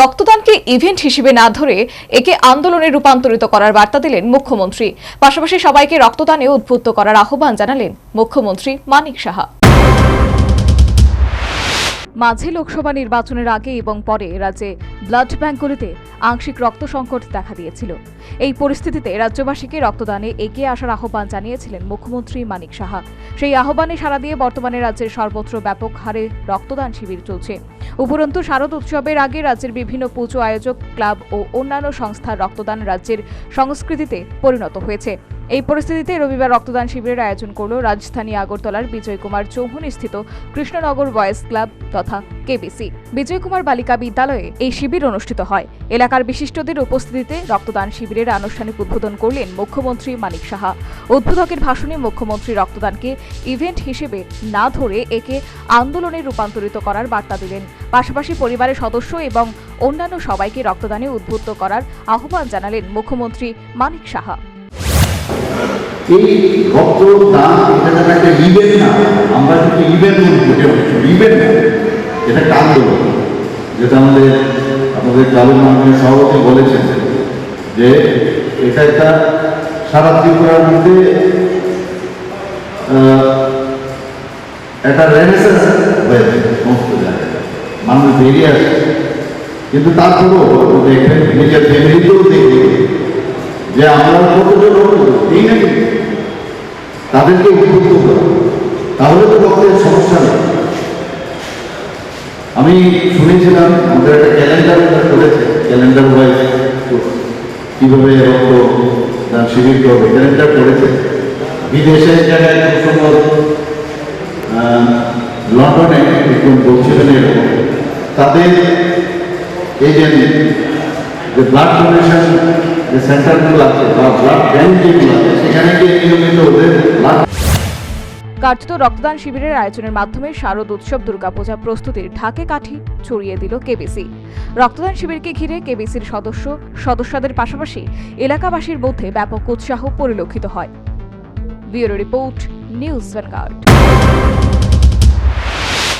রক্তদানকে event হিসেবে না ধরে একে আন্দোলনে রূপান্তরিত করার বার্তা দিলেন মুখ্যমন্ত্রী। পাশাপাশি সবাইকে রক্তদানে উদ্বুদ্ধ করার আহ্বান জানালেন মুখ্যমন্ত্রী মানিক সাহা। মাঝে লোকসভা নির্বাচনের আগে এবং পরে রাজ্যে ব্লাড ব্যাঙ্কগুলিতে আংশিক রক্ত সংকট দেখা দিয়েছিল। এই পরিস্থিতিতে রাজ্যবাসীকে রক্তদানে এগিয়ে আসার আহ্বান জানিয়েছিলেন মুখ্যমন্ত্রী মানিক সাহা। সেই আহ্বানে সাড়া দিয়ে বর্তমানে রাজ্যের সর্বত্র ব্যাপক হারে রক্তদান শিবির চলছে। উপরন্তু, শারদ উৎসবের আগে রাজ্যের বিভিন্ন পুজো আয়োজক, ক্লাব ও অন্যান্য সংস্থার রক্তদান রাজ্যের সংস্কৃতিতে পরিণত হয়েছে। এই পরিস্থিতিতে রবিবার রক্তদান শিবিরের আয়োজন করল রাজধানী আগরতলার বিজয় কুমার চৌমুহনী স্থিত কৃষ্ণনগর বয়েজ ক্লাব তথা কেবিসি। বিজয় কুমার বালিকা বিদ্যালয়ে এই শিবির অনুষ্ঠিত হয়। এলাকার বিশিষ্টদের উপস্থিতিতে রক্তদান শিবিরের আনুষ্ঠানিক উদ্বোধন করলেন মুখ্যমন্ত্রী মানিক সাহা। উদ্বোধকের ভাষণে মুখ্যমন্ত্রী রক্তদানকে ইভেন্ট হিসেবে না ধরে একে আন্দোলনে রূপান্তরিত করার বার্তা দিলেন। পাশাপাশি পরিবারের সদস্য এবং অন্যান্য সবাইকে রক্তদানে উদ্বুদ্ধ করার আহ্বান জানালেন মুখ্যমন্ত্রী মানিক সাহা। এই রক্তদান এটা যেন একটা ইভেন্ট না, আমরা কিন্তু ইভেন্ট মনে করি ইভেন্ট না, এটা আন্দোলন যেটা আমাদের আমাদের ক্লাবের মাননীয় সভাপতি বলেছেন যে এটা একটা সারা ত্রিপুরার মধ্যে একটা রেনেসেন্স হয়েছে সমস্ত জায়গায়। মানুষ বেরিয়ে আসে। কিন্তু তারপরেও দেখবেন নিজের ফ্যামিলিতেও দেখবে যে আমরা কতজন নাকি তাদেরকে উদ্বুদ্ধ করা। তাহলে তো রক্তের সমস্যা নেই। আমি শুনেছিলাম আমাদের একটা ক্যালেন্ডার করেছে ক্যালেন্ডার ওয়াইজ কীভাবে রক্ত দান শিবির করবে ক্যালেন্ডার করেছে। বিদেশের জায়গায় খুব আহ, লন্ডনে একজন বলছিলেন এরকম। তাদের এই যে ব্লাড ডোনেশন যে সেন্টারগুলো আছে, বা ব্লাড ব্যাংক যেগুলো আছে, সেখানে গিয়ে নিয়মিত ওদের কার্যত রক্তদান শিবিরের আয়োজনের মাধ্যমে শারদ উৎসব, দুর্গাপূজা প্রস্তুতির ঢাকে কাঠি ছড়িয়ে দিল কেবিসি। রক্তদান শিবিরকে ঘিরে কেবিসির সদস্য, সদস্যদের পাশাপাশি এলাকাবাসীর মধ্যে ব্যাপক উৎসাহ পরিলক্ষিত হয়। Bureau report, news Vanguard.